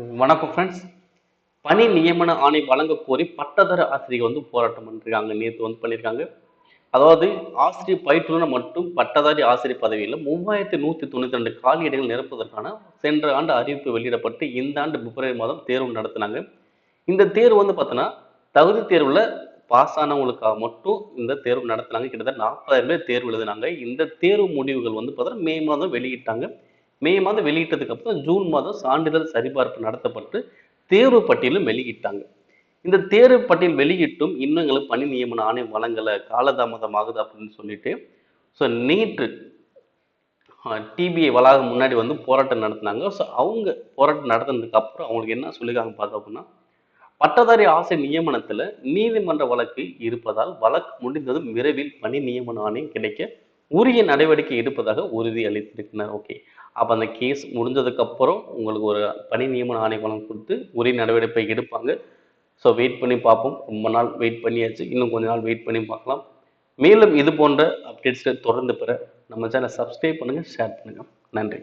வணக்கம் ஃப்ரெண்ட்ஸ் பணி நியமன ஆணை வழங்க கோரி பட்டதார ஆசிரியர் வந்து போராட்டம் பண்ணிருக்காங்க. நேற்று வந்து பண்ணியிருக்காங்க அதாவது ஆசிரியர் பயிற்றுனர் மற்றும் பட்டதாரி ஆசிரியர் பதவியில் மூவாயிரத்தி நூற்றி தொண்ணூற்றி ரெண்டு காலியிடங்கள் நிரப்புவதற்கான சென்ற ஆண்டு அறிவிப்பு வெளியிடப்பட்டு இந்த ஆண்டு பிப்ரவரி மாதம் தேர்வு நடத்தினாங்க. இந்த தேர்வு வந்து பார்த்தோன்னா தகுதி தேர்வில் பாஸ் ஆனவங்களுக்காக மட்டும் இந்த தேர்வு நடத்தினாங்க. கிட்டத்தட்ட நாற்பதாயிரம் பேர் தேர்வு எழுதினாங்க. இந்த தேர்வு முடிவுகள் வந்து பார்த்தோன்னா மே மாதம் வெளியிட்டாங்க. மே மாதம் வெளியிட்டதுக்கு அப்புறம் ஜூன் மாதம் சான்றிதழ் சரிபார்ப்பு நடத்தப்பட்டு தேர்வு பட்டியலும் வெளியிட்டாங்க. இந்த தேர்வு பட்டியல் வெளியிட்டும் இன்னும் எங்களுக்கு பணி நியமன ஆணையம் வழங்கலை காலதாமதம் ஆகுது அப்படின்னு சொல்லிட்டு ஸோ நேற்று டிபிஐ வளாகம் முன்னாடி வந்து போராட்டம் நடத்தினாங்க. ஸோ அவங்க போராட்டம் நடத்தினதுக்கு அப்புறம் அவங்களுக்கு என்ன சொல்லியிருக்காங்க பார்த்தோம் அப்படின்னா பட்டதாரி ஆசை நியமனத்தில் நீதிமன்ற வழக்கு இருப்பதால் வழக்கு முடிந்ததும் விரைவில் பணி நியமன ஆணையம் கிடைக்க உரிய நடவடிக்கை எடுப்பதாக உறுதி அளித்திருக்கிறார் ஓகே அப்போ அந்த கேஸ் முடிஞ்சதுக்கப்புறம் உங்களுக்கு ஒரு பணி நியமன ஆணை கொடுத்து உரிய நடவடிக்கை எடுப்பாங்க. ஸோ வெயிட் பண்ணி பார்ப்போம். ரொம்ப நாள் வெயிட் பண்ணியாச்சு. இன்னும் கொஞ்ச நாள் வெயிட் பண்ணி பார்க்கலாம். மேலும் இது போன்ற அப்டேட்ஸை தொடர்ந்து பெற நம்ம சேனலை சப்ஸ்கிரைப் பண்ணுங்கள் ஷேர் பண்ணுங்கள் நன்றி.